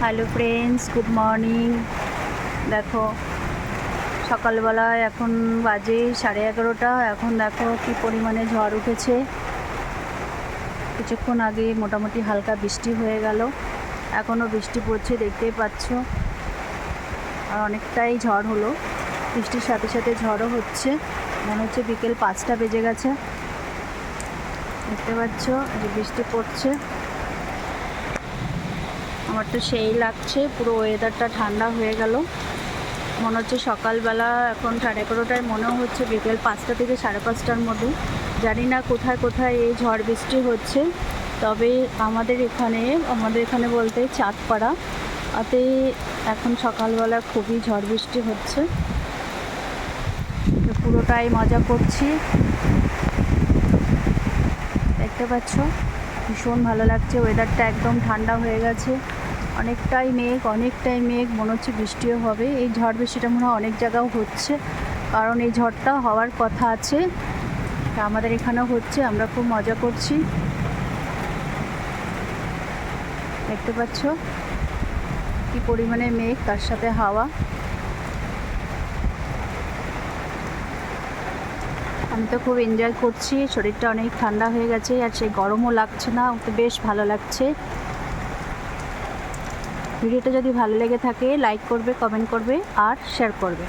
Hello friends good morning দেখো সকালবেলা এখন বাজে সাড়ে এগারোটা। এখন দেখো কি পরিমাণে ঝড় উঠেছে। কিছুক্ষণ আগে মোটামুটি হালকা বৃষ্টি হয়ে গেল। এখনও বৃষ্টি পড়ছে, দেখতেই পাচ্ছ। আর অনেকটাই ঝড় হলো। বৃষ্টির সাথে সাথে ঝড়ও হচ্ছে। মনে হচ্ছে বিকেল পাঁচটা বেজে গেছে। দেখতে পাচ্ছ যে বৃষ্টি পড়ছে। আমার তো সেই লাগছে, পুরো ওয়েদারটা ঠান্ডা হয়ে গেল। মনে হচ্ছে সকালবেলা এখন সাড়ে এগারোটায় মনেও হচ্ছে বিকেল পাঁচটা থেকে সাড়ে পাঁচটার মধ্যে। জানি না কোথায় কোথায় এই ঝড় বৃষ্টি হচ্ছে, তবে আমাদের এখানে আমাদের এখানে বলতে চাঁদপাড়া তাতে এখন সকালবেলা খুবই ঝড় বৃষ্টি হচ্ছে। পুরোটাই মজা করছি। দেখতে পাচ্ছ? ভীষণ ভালো লাগছে ওয়েদারটা একদম ঠান্ডা হয়ে গেছে। অনেকটাই মেঘ অনেকটাই মেঘ, মনে হচ্ছে বৃষ্টিও হবে। এই ঝড় বৃষ্টিটা মনে হয় অনেক জায়গাও হচ্ছে। কারণ এই ঝড়টা হওয়ার কথা আছে। আমাদের এখানেও হচ্ছে, আমরা খুব মজা করছি। দেখতে পাচ্ছ? কি পরিমাণে মেঘ, তার সাথে হাওয়া। আমি তো খুব এনজয় করছি। শরীরটা অনেক ঠান্ডা হয়ে গেছে আর সেই গরমও লাগছে না বেশ ভালো লাগছে। ভিডিওটা যদি ভালো লেগে থাকে লাইক করবে কমেন্ট করবে আর শেয়ার করবে।